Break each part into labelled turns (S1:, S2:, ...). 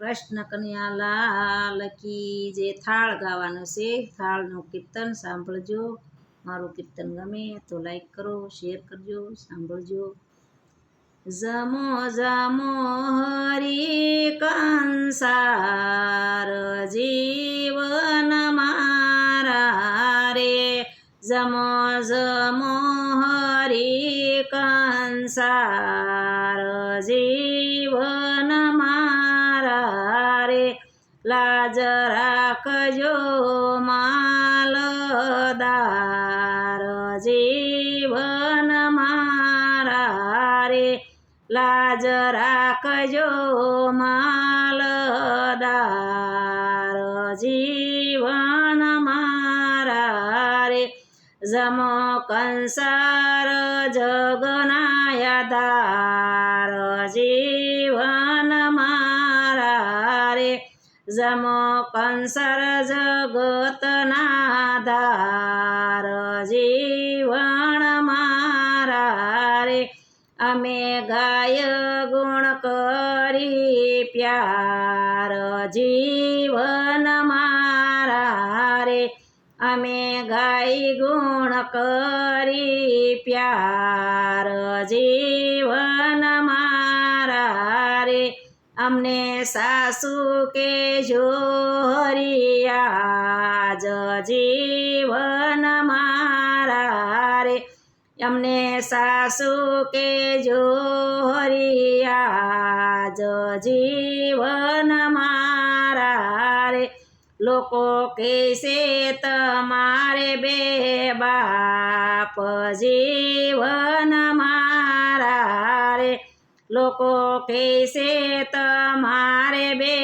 S1: કૃષ્ણ કન્યાલાલ કી જે થાળ ગાવાનું છે, થાળનું કીર્તન સાંભળજો. મારું કીર્તન ગમે તો લાઈક કરો શેર કરજો, સાંભળજો. જમો જમો હરી કંસાર જીવન મારા રે. જમો જમો હરી કંસાર જીવન રાખજો માલદાર જીવન મારા રે લાજ રાખજો માલદાર જીવન મારા રે જમો કંસાર જગનાયદાર જીવન જમો કંસર જગતના ધાર જીવન મારા રે. અમે ગાય ગુણ કરી પ્યાર જીવન મારા રે. અમે ગાય ગુણ કરી પ્યાર જીવન મારા અમને સાસુ કે જ જીવન મારા રે. અમને સાસુ કે જ જીવન મારા રે. લોકો કહેશે તમારે બે બાપ જીવન મારા લોકો કહેશે, તમારે બે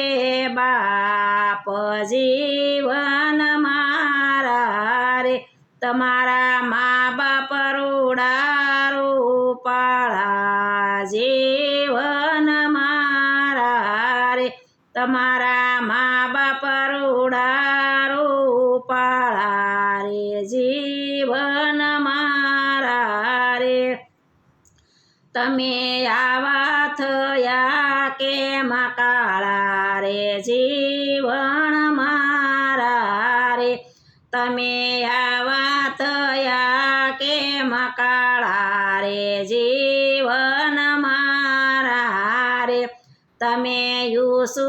S1: બાપ જીવન મારા રે. તમારા મા બાપ રૂડારું પાળા જીવન મારા રે. તમારા મા બાપ રૂડારું પાળા રે જીવન તમે આવા થયા કે કાળા રે જીવન મારા રે? તમે આવા થયા કે કાળા રે જીવન મારા રે? તમે યુસુ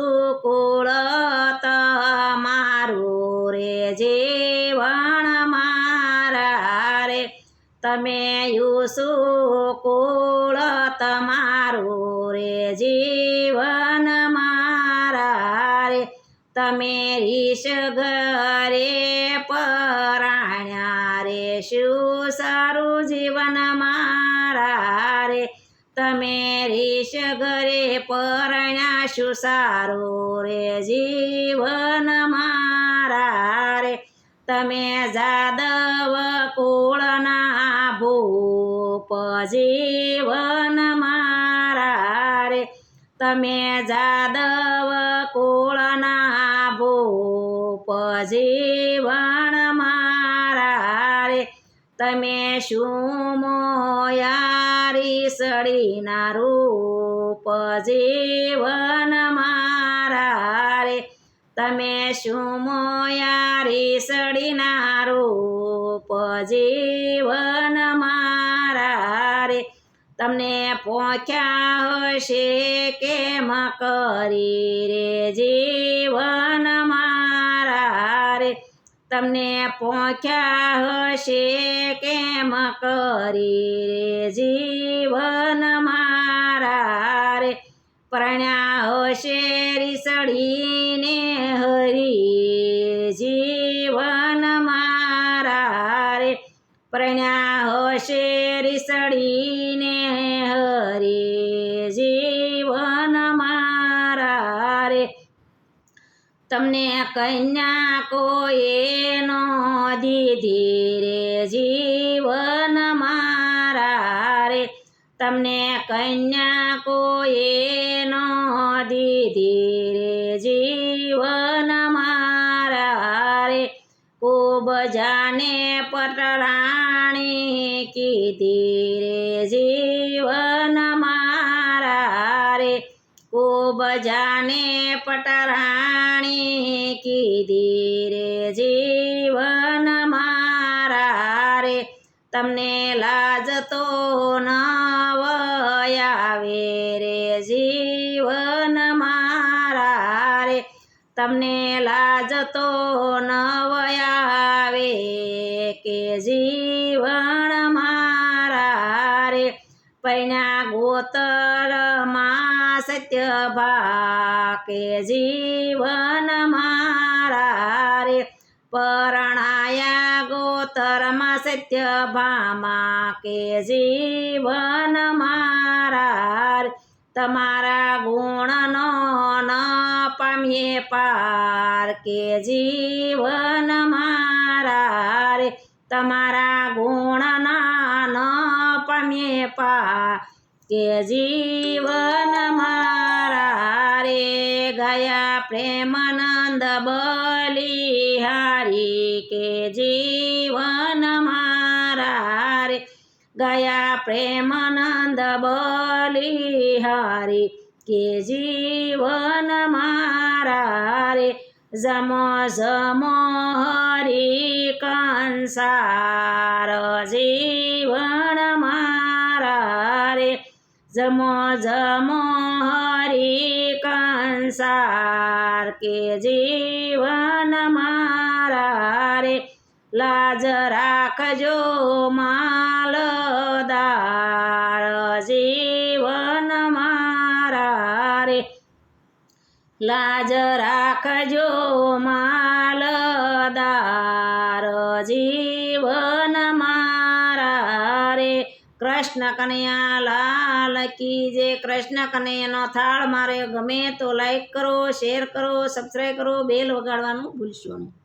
S1: તમે યુસુ કુળ તમારું રે જીવન મારા રે. તમે રીશ ઘરે પરાણ્યા રે, શું સારું જીવન મારા રે. તમે રીશ ઘરે પરણ્યા, શું સારું રે જીવન મારા રે. તમે જાદવ કુળના ભૂપ જીવન મારા રે તમે જાદવ કુળના ભૂપજીવન મારા રે તમે શું મોયારી સડીના રૂપ જીવન મારા રે તમે શું મોયારી સડીના રૂપ જીવન મારા તમને પહોંચ્યા હશે કેમ કરી રે જીવન મારા રે? તમને પહોંચ્યા હશે કેમ કરી રે જીવન મારા રે? પ્રણ્યા હશે રીસડીને તમને કન્યા કોઈએ નો દીધી રે જીવન મારા રે. તમને કન્યા કોઈએ નો દીધી રે જીવન મારા રે. ખૂબ જાને પટરાણી કીધી રે જીવન મારા રે. ખૂબ જાને પટરાણી કીધી જીવન મારા રે તમને લાજ તો ન આવે રે જીવન મારા રે તમને લાજ તો ન આવે કે જીવન મારા રે પૈણા ગોતરમાં સત્ય ભા કે જીવન પરણાયા ગોતરમાં સત્ય ભામા કે જીવન મારા તમારા ગુણનો ન પામીએ પાર કે જીવન મારા રે તમારા ગુણના ન પામીએ પાર કે જીવન મારા રે ગયા પ્રેમાનંદ બલિહારી. કે જીવન મારા રે. ગયા પ્રેમાનંદ બલિહારી કે જીવન મારા રે. જમો જમો હરી કંસાર. જીવન મારા રે. જમો જમો હરી કંસાર. કે જીવન રે લાજ રાખજો માલદાર જીવન મારા રે લાજ રાખજો માલદાર જીવન મારા રે કૃષ્ણ કનૈયા લાલ કી જે, કૃષ્ણ કનૈયાનો થાળ મારે ગમે તો લાઈક કરો શેર કરો સબસ્ક્રાઈબ કરો બેલ વગાડવાનું ભૂલશો નહીં.